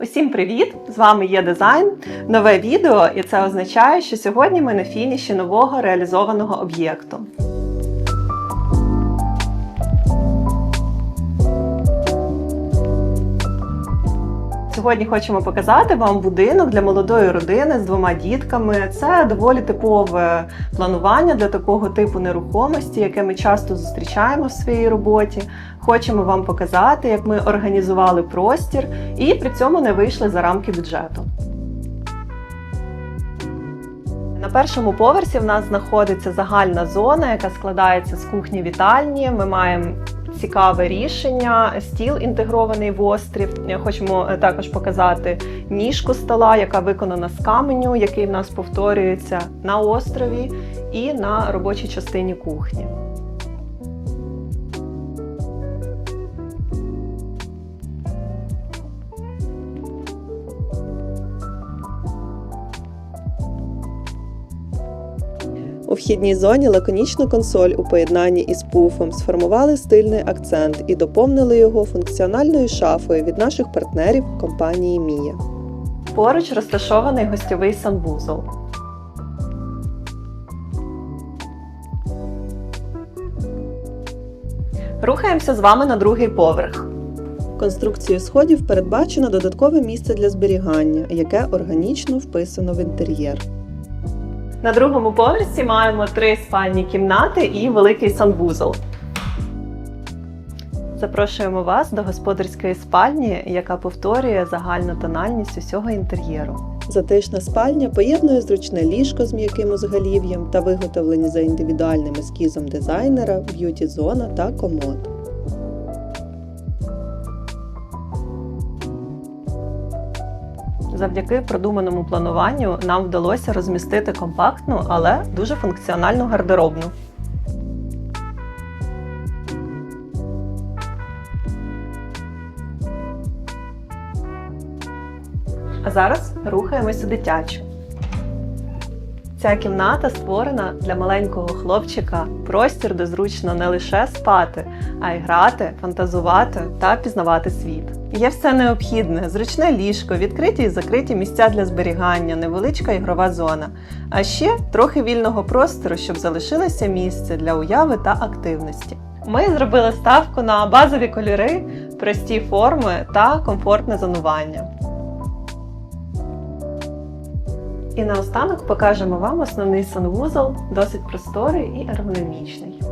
Усім привіт! З вами є дизайн, нове відео, і це означає, що сьогодні ми на фініші нового реалізованого об'єкту. Сьогодні хочемо показати вам будинок для молодої родини з двома дітками. Це доволі типове планування для такого типу нерухомості, яке ми часто зустрічаємо в своїй роботі. Хочемо вам показати, як ми організували простір і при цьому не вийшли за рамки бюджету. На першому поверсі в нас знаходиться загальна зона, яка складається з кухні вітальні. Ми маємо цікаве рішення, стіл інтегрований в острів. Хочемо е, також показати ніжку стола, яка виконана з каменю, який в нас повторюється на острові і на робочій частині кухні. У вхідній зоні лаконічну консоль у поєднанні із пуфом сформували стильний акцент і доповнили його функціональною шафою від наших партнерів компанії Мія. Поруч розташований гостьовий санвузол. Рухаємося з вами на другий поверх. Конструкцією сходів передбачено додаткове місце для зберігання, яке органічно вписано в інтер'єр. На другому поверсі маємо три спальні кімнати і великий санвузол. Запрошуємо вас до господарської спальні, яка повторює загальну тональність усього інтер'єру. Затишна спальня поєднує зручне ліжко з м'яким узголів'ям та виготовлені за індивідуальним ескізом дизайнера, б'юті-зона та комод. Завдяки продуманому плануванню нам вдалося розмістити компактну, але дуже функціональну гардеробну. А зараз рухаємось у дитячу. Ця кімната створена для маленького хлопчика простір, де зручно не лише спати, а й грати, фантазувати та пізнавати світ. Є все необхідне: зручне ліжко, відкриті і закриті місця для зберігання, невеличка ігрова зона, а ще трохи вільного простору, щоб залишилося місце для уяви та активності. Ми зробили ставку на базові кольори, прості форми та комфортне зонування. І наостанок покажемо вам основний санвузол, досить просторий і ергономічний.